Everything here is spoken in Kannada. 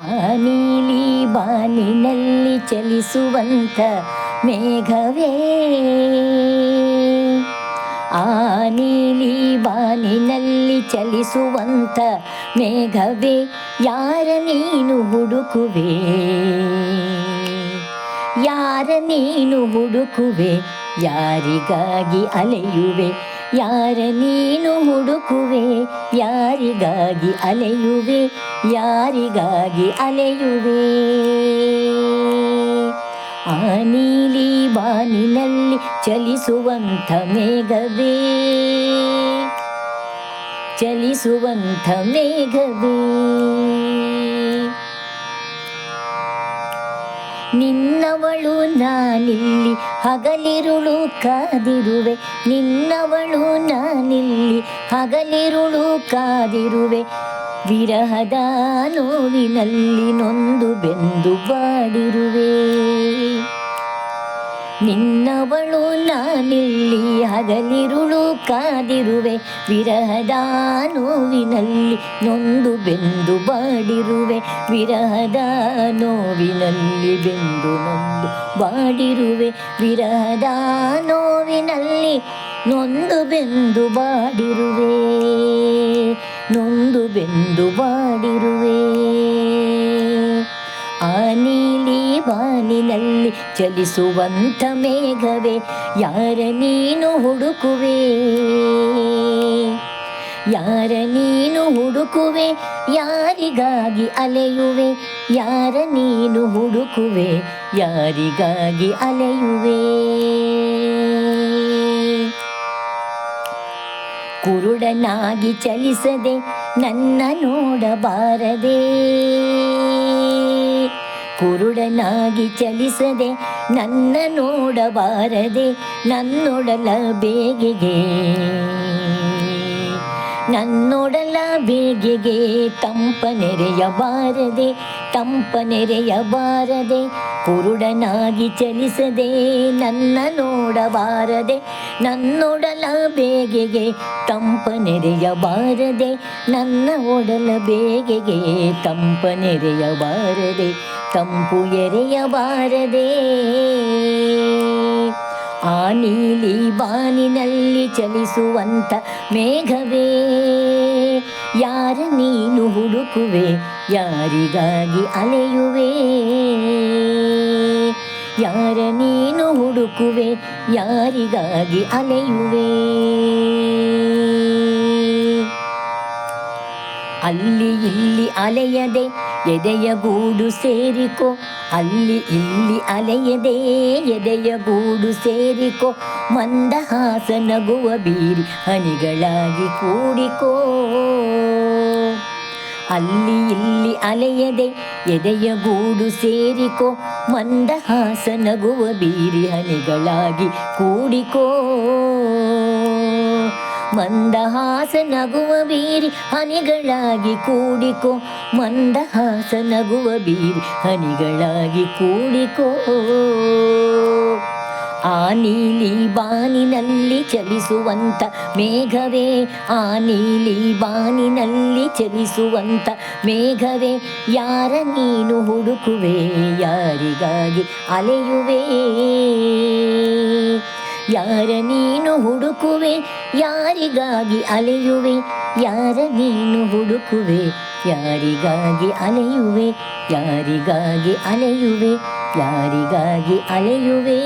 ಆ ನೀಲಿ ಬಾನಿನಲ್ಲಿ ಚಲಿಸುವಂಥ ಮೇಘವೇ. ಆ ನೀಲಿ ಬಾನಿನಲ್ಲಿ ಚಲಿಸುವಂಥ ಮೇಘವೇ, ಯಾರ ನೀನು ಹುಡುಕುವೆ? ಯಾರ ನೀನು ಹುಡುಕುವೆ? ಯಾರಿಗಾಗಿ ಅಲೆಯುವೆ? ಯಾರ ನೀನು ಹುಡುಕುವೆ ಯಾರಿಗಾಗಿ ಅಲೆಯುವೆ ಯಾರಿಗಾಗಿ ಅಲೆಯುವೆ? ಆ ನೀಲಿ ಬಾನಿನಲ್ಲಿ ಚಲಿಸುವಂಥ ಮೇಘವೇ ಚಲಿಸುವಂಥ ಮೇಘವೇ. ನಿನ್ನವಳು ನಾನಿಲ್ಲಿ ಹಗಲಿರುಳು ಕಾದಿರುವೆ. ನಿನ್ನವಳು ನಾನಿಲ್ಲಿ ಹಗಲಿರುಳು ಕಾದಿರುವೆ. ವಿರಹದ ನೋವಿನಲ್ಲಿ ನೊಂದು ಬೆಂದು ಬಾಡಿರುವೆ. ನಿನ್ನವಳು ನಾನಿಲ್ಲಿ ಹಗಲಿರುಳು ಕಾದಿರುವೆ ವಿರಹದ ನೋವಿನಲ್ಲಿ ನೊಂದು ಬೆಂದು ಬಾಡಿರುವೆ ವಿರಹದ ನೋವಿನಲ್ಲಿ ಬೆಂದು ನೊಂದು ಬಾಡಿರುವೆ ವಿರಹದ ನೋವಿನಲ್ಲಿ ನೊಂದು ಬೆಂದು ಬಾಡಿರುವೆ, ನೊಂದು ಬೆಂದು ಬಾಡಿರುವೆ. ನೀಲಿ ಬಾನಿನಲ್ಲಿ ಚಲಿಸುವಂಥ ಮೇಘವೇ, ಯಾರ ನೀನು ಹುಡುಕುವೆ? ಯಾರ ನೀನು ಹುಡುಕುವೆ? ಯಾರಿಗಾಗಿ ಅಲೆಯುವೆ? ಯಾರ ನೀನು ಹುಡುಕುವೆ? ಯಾರಿಗಾಗಿ ಅಲೆಯುವೆ? ಕುರುಡನಾಗಿ ಚಲಿಸದೆ ನನ್ನ ನೋಡಬಾರದೆ? ಕುರುಡನಾಗಿ ಚಲಿಸದೆ ನನ್ನ ನೋಡಬಾರದೆ ನನ್ನೊಡಲ ಬೇಗೆಗೆ. ನನ್ನೊಡಲ ಬೇಗೆಗೆ ತಂಪ ನೆರೆಯಬಾರದೆ ತಂಪ ನೆರೆಯಬಾರದೆ, ಕುರುಡನಾಗಿ ಚಲಿಸದೆ, ನನ್ನ ನೋಡಬಾರದೆ ನನ್ನೊಡಲ ಬೇಗೆಗೆ ತಂಪ ನೆರೆಯಬಾರದೆ, ನನ್ನ ಒಡಲ ಬೇಗೆಗೆ ತಂಪ ನೆರೆಯಬಾರದೆ, ತಂಪು ಎರೆಯಬಾರದೆ. ನೀಲಿ ಬಾನಿನಲ್ಲಿ ಚಲಿಸುವಂತ ಮೇಘವೇ, ಯಾರ ನೀನು ಹುಡುಕುವೆ, ಯಾರಿಗಾಗಿ ಅಲೆಯುವೆ? ಯಾರ ನೀನು ಹುಡುಕುವೆ, ಯಾರಿಗಾಗಿ ಅಲೆಯುವೆ? ಅಲ್ಲಿ ಇಲ್ಲಿ ಅಲೆಯದೆ ಎದೆಯ ಗೂಡು ಸೇರಿಕೋ, ಅಲ್ಲಿ ಇಲ್ಲಿ ಅಲೆಯದೆ. ಎದೆಯ ಗೂಡು ಸೇರಿಕೋ ಮಂದಹಾಸ ನಗುವ ಬೀರಿ ಹನಿಗಳಾಗಿ ಕೂಡಿಕೋ. ಅಲ್ಲಿ ಇಲ್ಲಿ ಅಲೆಯದೆ, ಎದೆಯ ಗೂಡು ಸೇರಿಕೋ ಮಂದಹಾಸ ನಗುವ ಬೀರಿ ಹನಿಗಳಾಗಿ ಕೂಡಿಕೋ. ಮಂದಹಾಸ ನಗುವ ಬೀರಿ ಹನಿಗಳಾಗಿ ಕೂಡಿಕೋ. ಮಂದಹಾಸ ನಗುವ ಬೀರಿ ಹನಿಗಳಾಗಿ ಕೂಡಿಕೋ. ಆ ನೀಲಿ ಬಾನಿನಲ್ಲಿ ಚಲಿಸುವಂತ ಮೇಘವೇ, ಆ ನೀಲಿ ಬಾನಿನಲ್ಲಿ ಚಲಿಸುವಂತ ಮೇಘವೇ. ಯಾರ ನೀನು ಹುಡುಕುವೆ, ಯಾರಿಗಾಗಿ ಅಲೆಯುವೆ? ಯಾರ ನೀನು ಹುಡುಕುವೆ ಯಾರಿಗಾಗಿ ಅಲೆಯುವೆ? ಯಾರ ನೀನು ಹುಡುಕುವೆ ಯಾರಿಗಾಗಿ ಅಲೆಯುವೆ? ಯಾರಿಗಾಗಿ ಅಲೆಯುವೆ? ಯಾರಿಗಾಗಿ ಅಲೆಯುವೆ?